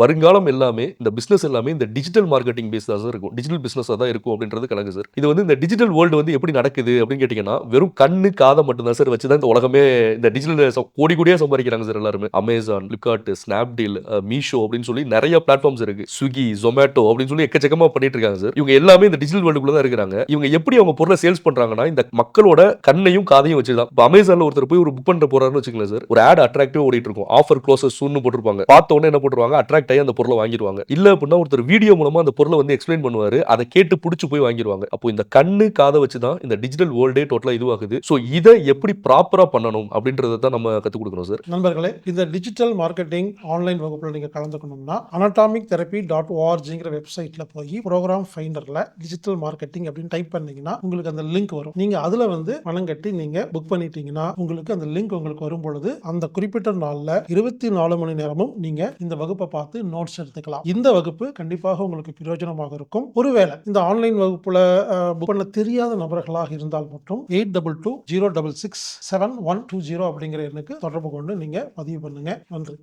வருங்காலம் எல்லாமே இந்த பிஸ்னஸ் எல்லாமே இந்த டிஜிட்டல் மார்க்கெட்டிங் பேஸ் தான் சார் இருக்கும். டிஜிட்டல் பிஸ்னஸாக தான் இருக்கும் அப்படின்றது கணக்கு சார் இது வந்து இந்த டிஜிட்டல் வேர்ல்டு வந்து எப்படி நடக்குது அப்படின்னு கேட்டிங்கன்னா வெறும் கண்ணு காதை மட்டும் தான் சார் வச்சு தான் இந்த உலகமே இந்த டிஜிட்டல் கோடி கோடியா சம்பாதிக்கிறாங்க சார் எல்லாருமே. அமேசான் ஃப்ளிப்கார்ட் ஸ்னாப்டீல் மீஷோ அப்படின்னு சொல்லி நிறைய பிளாட்ஃபார்ம்ஸ் இருக்கு. ஸ்விக்கி ஜொமேட்டோ அப்படின்னு சொல்லி எக்கச்சக்கமாக பண்ணிட்டு இருக்காங்க சார் இவங்க எல்லாமே இந்த டிஜிட்டல் வேர்ல்டுக்குள்ள தான் இருக்கிறாங்க. இவங்க எப்படி அவங்க பொருளை சேல்ஸ் பண்ணுறாங்கன்னா இந்த மக்களோட கண்ணையும் காதையும் வச்சு தான் இப்போ அமேசானில் ஒருத்தர் போய் ஒரு புக் பண்ணுற போறாருன்னு வச்சுக்கலாம் சார் ஒரு ஆட் அட்ராக்டிவ் ஓடிட்டு இருக்கும். ஆஃபர் க்ளோசஸ் சூன்னு போட்டிருப்பாங்க. பார்த்த உடனே என்ன போட்டுருவாங்க? அட்ராக்ட் ஆகி அந்த பொருளை வாங்கிடுவாங்க. இல்லை அப்படின்னா ஒருத்தர் வீடியோ மூலமாக அந்த பொருளை வந்து எக்ஸ்பிளைன் பண்ணுவார். அதை கேட்டு பிடிச்சி போய் வாங்கிடுவாங்க. அப்போ இந்த கண்ணு காதை வச்சு தான் இந்த டிஜிட்டல் வேர்ல்டே டோட்டலாக இதுவாகுது. ஸோ இதை எப்படி ப்ராப்பராக பண்ணணும் அப்படின்றத தான் நம்ம கற்றுக் கொடுக்கணும் சார் நண்பர்களே இந்த டிஜிட்டல் மார்க்கெட்டிங் ஆன்லைன் வகுப்பில் நீங்கள் கலந்துக்கணும்னா அனடாமிக் தெரப்பி டாட் ஓஆர்ஜிங்கிற வெப்சைட்டில் போய் ப்ரோக்ராம் ஃபைண்டரில் டிஜிட்டல் மார்க்கெட்டிங் அப்படின்னு டைப் பண்ணீங்கன்னா உங்களுக்கு அந்த லிங்க் வரும். நீங்கள் அதில் வந்து பணம் கட்டி நீங்கள் புக் பண்ணிட்டீங்கன்னா உங்களுக்கு அந்த லிங்க் உங்களுக்கு வரும் பொழுது அந்த குறிப்பிட்ட நாளில் இருபத்தி நாலு மணி நேரமும் நீங்கள் இந்த வகுப்பை பார்த்து நோட்ஸ் எடுத்துக்கலாம். இந்த வகுப்பு கண்டிப்பாக உங்களுக்கு பிரயோஜனமாக இருக்கும். ஒருவேளை இந்த ஆன்லைன் வகுப்புல புக் பண்ண தெரியாத நபர்களாக இருந்தால் மட்டும் eight double two zero double six seven one two zero அப்படிங்கிற எண்ணுக்கு தொடர்பு கொண்டு நீங்க பதிவு பண்ணுங்க. நன்றி.